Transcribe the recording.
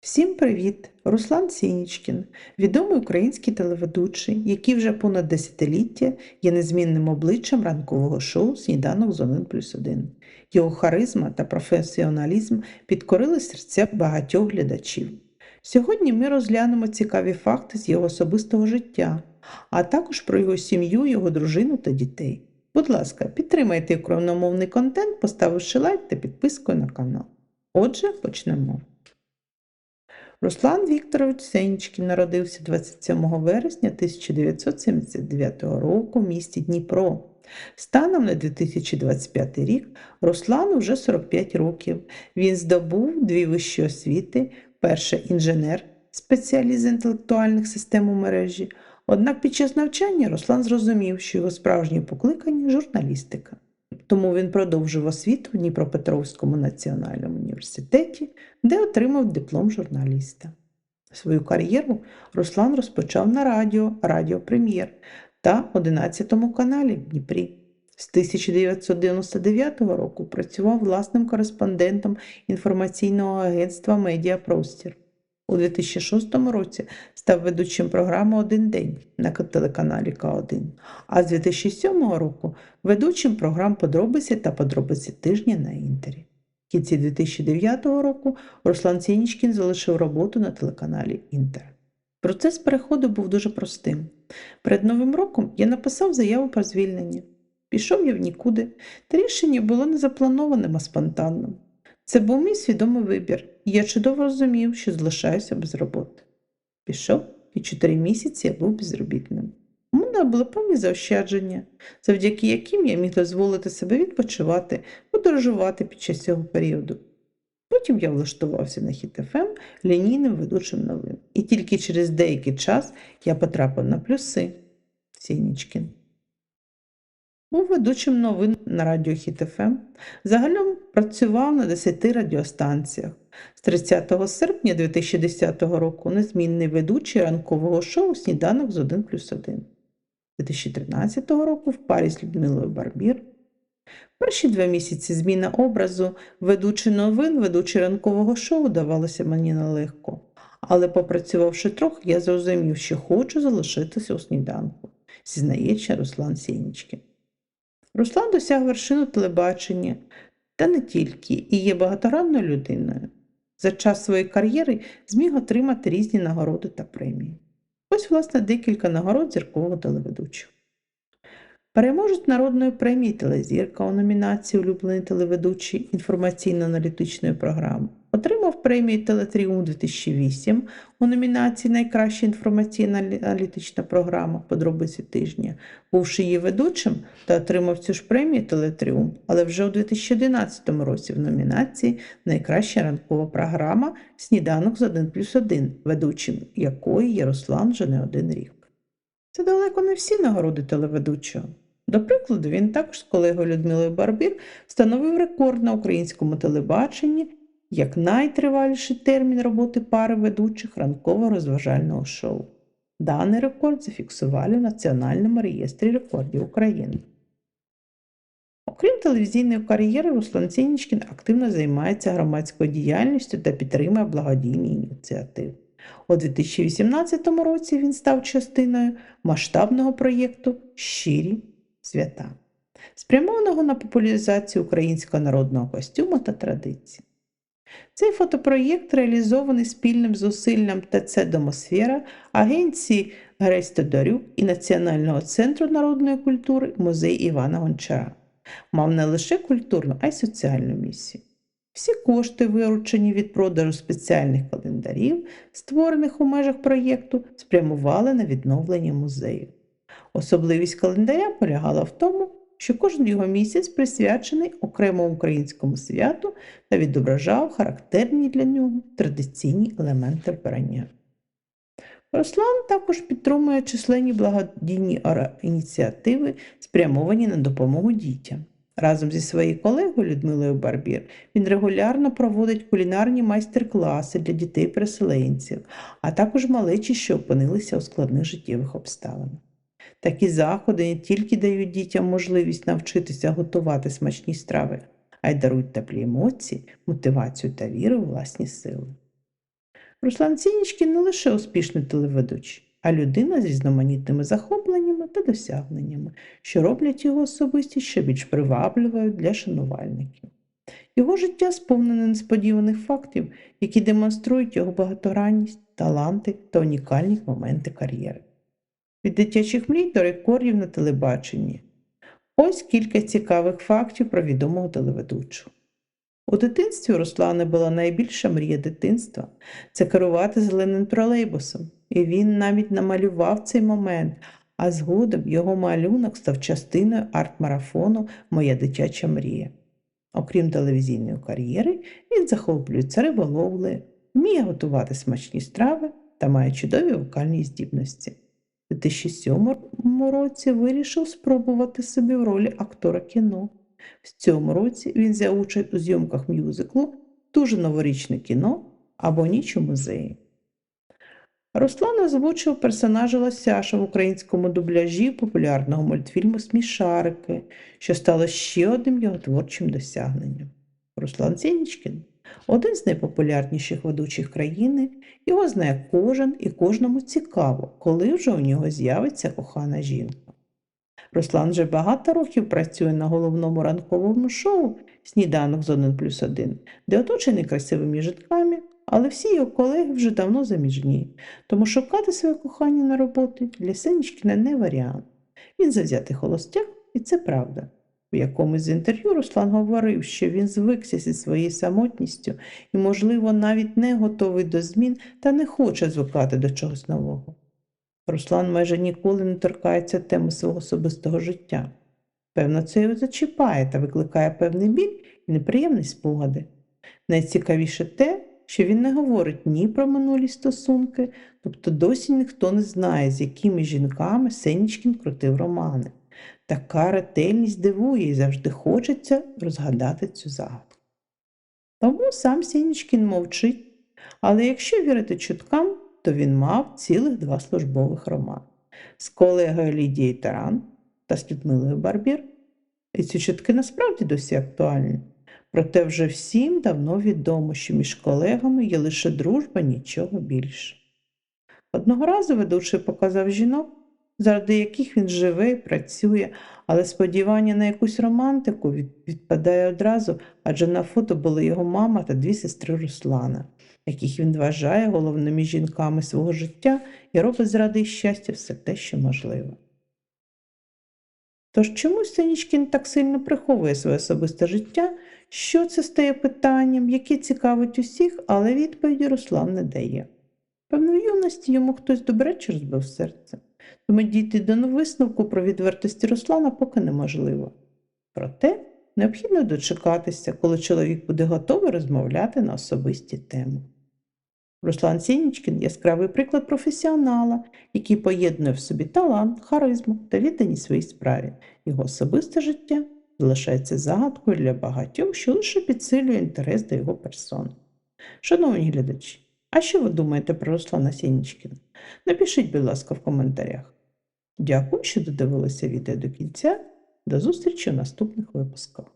Всім привіт! Руслан Сінічкін, відомий український телеведучий, який вже понад десятиліття є незмінним обличчям ранкового шоу Сніданок з 1 плюс 1. Його харизма та професіоналізм підкорили серця багатьох глядачів. Сьогодні ми розглянемо цікаві факти з його особистого життя, а також про його сім'ю, його дружину та дітей. Будь ласка, підтримайте україномовний контент, поставивши лайк та підпискою на канал. Отже, почнемо. Руслан Вікторович Сенічкін народився 27 вересня 1979 року в місті Дніпро. Станом на 2025 рік Руслану вже 45 років. Він здобув дві вищі освіти: перша інженер, спеціаліст з інтелектуальних систем у мережі. Однак під час навчання Руслан зрозумів, що його справжнє покликання журналістика. Тому він продовжив освіту в Дніпропетровському національному університеті, де отримав диплом журналіста. Свою кар'єру Руслан розпочав на радіо Радіо Прем'єр та 11 каналі в Дніпрі. З 1999 року працював власним кореспондентом інформаційного агентства Медіапростір. У 2006 році став ведучим програми Один день на телеканалі К1, а з 2007 року ведучим програм Подробиці та Подробиці тижня на інтері. В кінці 2009 року Руслан Сінічкін залишив роботу на телеканалі Інтер. Процес переходу був дуже простим. Перед Новим роком я написав заяву про звільнення. Пішов я в нікуди, та рішення було не запланованим, а спонтанним. Це був мій свідомий вибір, і я чудово розумів, що залишаюся без роботи. Пішов, і чотири місяці я був безробітним. У мене були певні заощадження, завдяки яким я міг дозволити себе відпочивати, подорожувати під час цього періоду. Потім я влаштувався на Хіт-ФМ лінійним ведучим новин. І тільки через деякий час я потрапив на плюси Сінічкін. Був ведучим новин на радіо Хіт-ФМ. Загалом працював на 10 радіостанціях. З 30 серпня 2010 року незмінний ведучий ранкового шоу Сніданок з 1 плюс 1. 2013 року в парі з Людмилою Барбір. Перші два місяці зміна образу ведучий новин, ведучий ранкового шоу давалося мені нелегко. Але попрацювавши трохи, я зрозумів, що хочу залишитися у сніданку, зізнається Руслан Сінічкін. Руслан досяг вершину телебачення, та не тільки, і є багатогранною людиною. За час своєї кар'єри зміг отримати різні нагороди та премії. Ось, власне, декілька нагород зіркового телеведучого. Переможець народної премії Телезірка у номінації Улюблений телеведучий інформаційно-аналітичної програми. Отримав премію Телетріум 2008 у номінації Найкраща інформаційно-аналітична програма Подробиці тижня, бувши її ведучим та отримав цю ж премію Телетріум, але вже у 2011 році в номінації Найкраща ранкова програма Сніданок з 1 плюс 1, ведучим якої є Руслан вже не один рік. Це далеко не всі нагороди телеведучого. До прикладу, він також з колегою Людмилою Барбір встановив рекорд на українському телебаченні як найтриваліший термін роботи пари ведучих ранково-розважального шоу. Даний рекорд зафіксували в Національному реєстрі рекордів України. Окрім телевізійної кар'єри, Руслан Сінічкін активно займається громадською діяльністю та підтримує благодійні ініціативи. У 2018 році він став частиною масштабного проєкту Щирі свята, спрямованого на популяризацію українського народного костюму та традицій. Цей фотопроєкт реалізований спільним зусиллям ТЦ Домосфера, агенції Грець Тодорюк і Національного центру народної культури Музей Івана Гончара. Мав не лише культурну, а й соціальну місію. Всі кошти, виручені від продажу спеціальних календарів, створених у межах проєкту, спрямували на відновлення музею. Особливість календаря полягала в тому, що кожен його місяць присвячений окремому українському святу та відображав характерні для нього традиційні елементи вбрання. Руслан також підтримує численні благодійні ініціативи, спрямовані на допомогу дітям. Разом зі своєю колегою Людмилою Барбір він регулярно проводить кулінарні майстер-класи для дітей-переселенців, а також малечі, що опинилися у складних життєвих обставинах. Такі заходи не тільки дають дітям можливість навчитися готувати смачні страви, а й дарують теплі емоції, мотивацію та віру у власні сили. Руслан Сінічкін не лише успішний телеведучий, а людина з різноманітними захопленнями та досягненнями, що роблять його особистість ще більш привабливою для шанувальників. Його життя сповнене несподіваних фактів, які демонструють його багатогранність, таланти та унікальні моменти кар'єри. Від дитячих мрій до рекордів на телебаченні. Ось кілька цікавих фактів про відомого телеведучого. У дитинстві у Руслана була найбільша мрія дитинства це керувати зеленим тролейбусом. І він навіть намалював цей момент, а згодом його малюнок став частиною арт-марафону Моя дитяча мрія. Окрім телевізійної кар'єри, він захоплюється риболовлею, вміє готувати смачні страви та має чудові вокальні здібності. У 2007 році вирішив спробувати собі в ролі актора кіно. В цьому році він взяв участь у зйомках мюзиклу Дуже новорічне кіно або Ніч у музеї. Руслан озвучив персонажа Лосяша в українському дубляжі популярного мультфільму Смішарики, що стало ще одним його творчим досягненням. Руслан Сінічкін один з найпопулярніших ведучих країни, його знає кожен і кожному цікаво, коли вже у нього з'явиться кохана жінка. Руслан вже багато років працює на головному ранковому шоу Сніданок з 1 плюс 1, де оточений красивими жінками, але всі його колеги вже давно заміжні, тому шукати своє кохання на роботі для Сенічкіна не варіант. Він завзятий холостяк, і це правда. У якомусь з інтерв'ю Руслан говорив, що він звикся зі своєю самотністю і, можливо, навіть не готовий до змін та не хоче звикати до чогось нового. Руслан майже ніколи не торкається теми свого особистого життя. Певно, це його зачіпає та викликає певний біль і неприємні спогади. Найцікавіше те, що він не говорить ні про минулі стосунки, тобто досі ніхто не знає, з якими жінками Сенічкін крутив романи. Така ретельність дивує і завжди хочеться розгадати цю загадку. Тому сам Сенічкін мовчить, але якщо вірити чуткам, то він мав цілих два службових романи з колегою Лідією Таран та з Людмилою Барбір. І ці чутки насправді досі актуальні. Проте вже всім давно відомо, що між колегами є лише дружба, нічого більше. Одного разу ведучий показав жінок, заради яких він живе працює, але сподівання на якусь романтику відпадає одразу, адже на фото були його мама та дві сестри Руслана, яких він вважає головними жінками свого життя і робить заради щастя все те, що можливо. Тож чому Синічкін так сильно приховує своє особисте життя? Що це стає питанням, яке цікавить усіх, але відповіді Руслан не дає. Певно, в юності йому хтось добряче розбив серце, тому дійти до висновку про відвертості Руслана поки неможливо. Проте необхідно дочекатися, коли чоловік буде готовий розмовляти на особисті теми. Руслан Сінічкін яскравий приклад професіонала, який поєднує в собі талант, харизму та відданість своїй справі. Його особисте життя залишається загадкою для багатьох, що лише підсилює інтерес до його персони. Шановні глядачі, а що ви думаєте про Руслана Сінічкіна? Напишіть, будь ласка, в коментарях. Дякую, що додивилися відео до кінця. До зустрічі у наступних випусках.